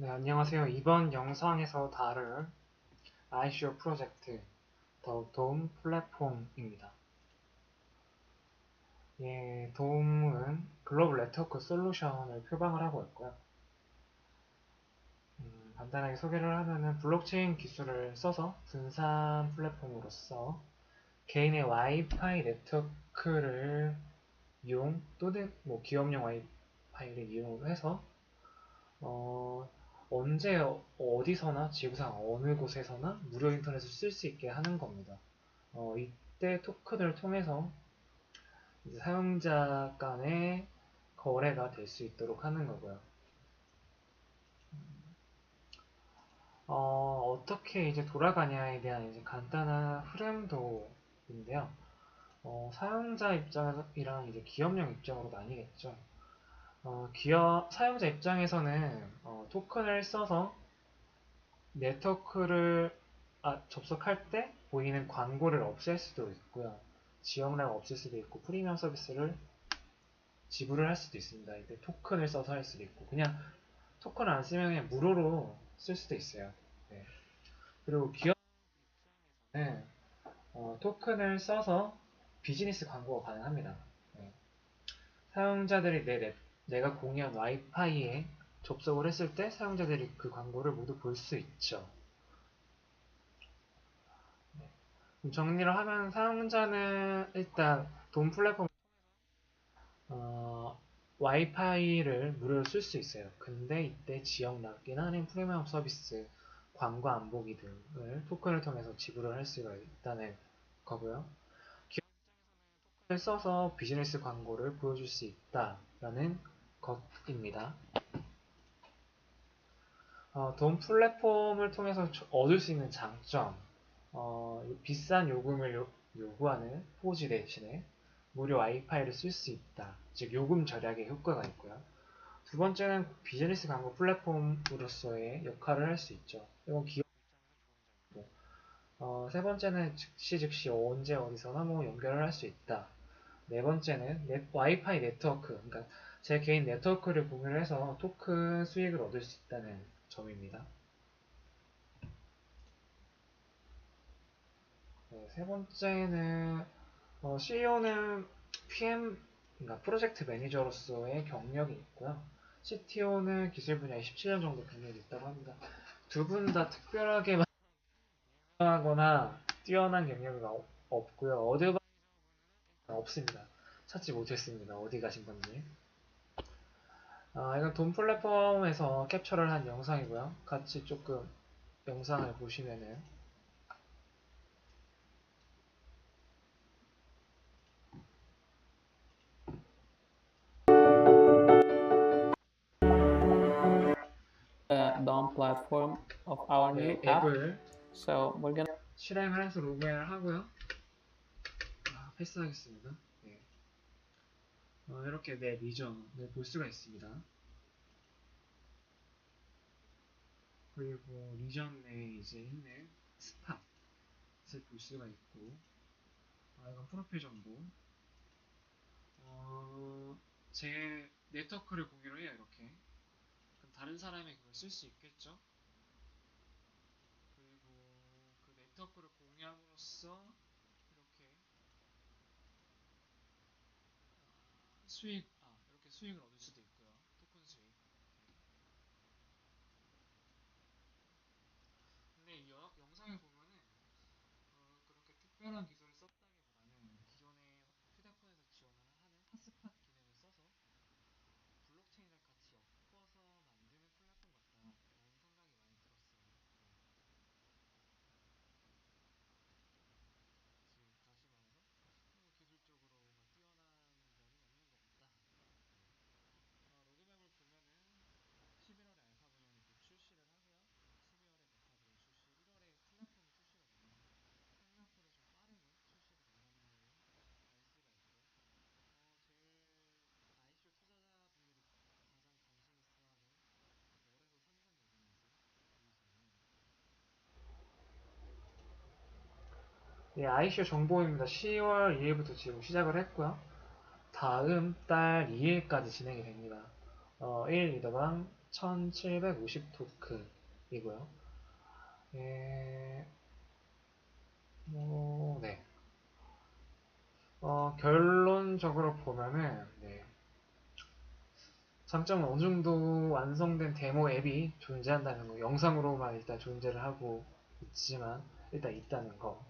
네, 안녕하세요. 이번 영상에서 다룰 ICO 프로젝트 더 도움 플랫폼입니다. 예, 도움은 글로벌 네트워크 솔루션을 표방을 하고 있고요. 음, 간단하게 소개를 하면은 블록체인 기술을 써서 분산 플랫폼으로서 개인의 와이파이 네트워크를 이용 또는 뭐 기업용 와이파이를 이용해서 어, 언제 어디서나 지구상 어느 곳에서나 무료 인터넷을 쓸 수 있게 하는 겁니다. 어, 이때 토큰을 통해서 사용자 간의 거래가 될 수 있도록 하는 거고요. 어, 어떻게 이제 돌아가냐에 대한 이제 간단한 흐름도인데요. 어, 사용자 입장이랑 이제 기업용 입장으로 나뉘겠죠. 어, 기업 사용자 입장에서는 어, 토큰을 써서 네트워크를 아, 접속할 때 보이는 광고를 없앨 수도 있고요. 지역량 없앨 수도 있고 프리미엄 서비스를 지불을 할 수도 있습니다. 이때 토큰을 써서 할 수도 있고 그냥 토큰을 안 쓰면 그냥 무료로 쓸 수도 있어요. 네. 그리고 기업 입장에서는 어, 토큰을 써서 비즈니스 광고가 가능합니다. 네. 사용자들이 내 넷, 내가 공유한 와이파이에 접속을 했을 때 사용자들이 그 광고를 모두 볼 수 있죠. 네. 정리를 하면 사용자는 일단 돈 플랫폼 어, 와이파이를 무료로 쓸 수 있어요. 근데 이때 지역 납기나 아니면 프리미엄 서비스, 광고 안 보기 등을 토큰을 통해서 지불을 할 수가 있다는 거고요. 기업 입장에서는 토큰을 써서 비즈니스 광고를 보여줄 수 있다라는 것입니다. 어, 돈 플랫폼을 통해서 저- 얻을 수 있는 장점, 어, 비싼 요금을 요, 요구하는 4G 대신에 무료 와이파이를 쓸 수 있다. 즉 요금 절약의 효과가 있고요. 두 번째는 비즈니스 광고 플랫폼으로서의 역할을 할 수 있죠. 이건 기업 입장에서 어, 세 번째는 즉시 즉시 언제 어디서나 뭐 연결을 할 수 있다. 네 번째는 넷- 와이파이 네트워크, 그러니까 제 개인 네트워크를 공유를 해서 토큰 수익을 얻을 수 있다는 점입니다. 네, 세 번째는 어, CEO는 PM, 그러니까 프로젝트 매니저로서의 경력이 있고요. CTO는 기술 분야에 17년 정도 경력이 있다고 합니다. 두 분 다 특별하게 유명하거나 뛰어난 경력이 없- 없고요. 어드바이저는 없습니다. 찾지 못했습니다. 어디 가신 건지. 아, 이건 돈 플랫폼에서 캡처를 한 영상이고요. 같이 조금 영상을 보시면은 DOM platform of our new 네, app. 앱을 So we're gonna 실행을 해서 로그인을 하고요. 아, 패스하겠습니다. 네. 어, 이렇게 내 리전을 볼 수가 있습니다. 그리고 리전 내에 이제 있는 스팟을 볼 수가 있고, 아, 이건 프로필 정보. 어, 제 네트워크를 공유를 해요, 이렇게. 그럼 다른 사람이 그걸 쓸 수 있겠죠? 그리고 그 네트워크를 공유함으로써 이렇게 아, 수익, 아, 이렇게 수익을 얻을 수도 있고요. 토큰 수익. 네. 근데 이 여- 영상에 보면은 어, 그렇게 특별한 기술을 썼다기보다는 기존에 휴대폰에서 지원을 하는 핫스팟 기능을 써서 블록체인을 같이 엮어서 만드는 플랫폼 같다라는 생각이 많이 들었어요. 네. 즉 다시 말해서 뭐 기술적으로 뭔가 뛰어난 점이 없는 것 같다. 네. 어, 로드맵을 보면은 11월에 알파 버전이 곧 출시를 하고요. 12월에 베타 버전 출시, 1월에 플랫폼이 출시가 됩니다. 생각보다 좀 빠르게 출시가 된다는 걸로 알 수가 있고요. 어, 제일 ICO 투자자분들이 가장 관심 있어하는 거래소 상장 여부인지 보이시면은 네, ICO 정보입니다. 10월 2일부터 지금 시작을 했고요. 다음 달 2일까지 진행이 됩니다. 어, 1 리더당 1750 토큰이고요. 예, 뭐, 네. 어, 결론적으로 보면은, 네. 장점은 어느 정도 완성된 데모 앱이 존재한다는 거, 영상으로만 일단 존재를 하고 있지만, 일단 있다는 거.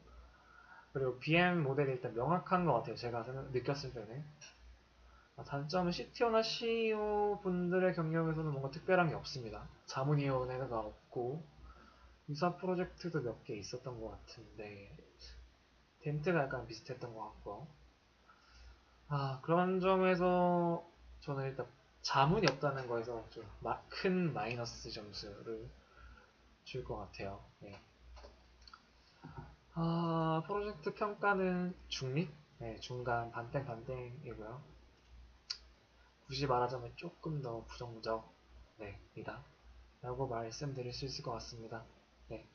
그리고 BM 모델이 일단 명확한 것 같아요. 제가 느꼈을 때는. 아, 단점은 CTO나 CEO 분들의 경력에서는 뭔가 특별한 게 없습니다. 자문위원회가 없고, 유사 프로젝트도 몇 개 있었던 것 같은데, 덴트가 약간 비슷했던 것 같고, 아, 그런 점에서 저는 일단 자문이 없다는 거에서 좀 큰 마이너스 점수를 줄 것 같아요. 네. 아, 프로젝트 평가는 중립? 네, 중간 반땡 반땡이고요. 굳이 말하자면 조금 더 부정적입니다. 라고 말씀드릴 수 있을 것 같습니다. 네.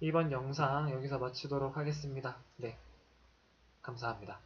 이번 영상 여기서 마치도록 하겠습니다. 네. 감사합니다.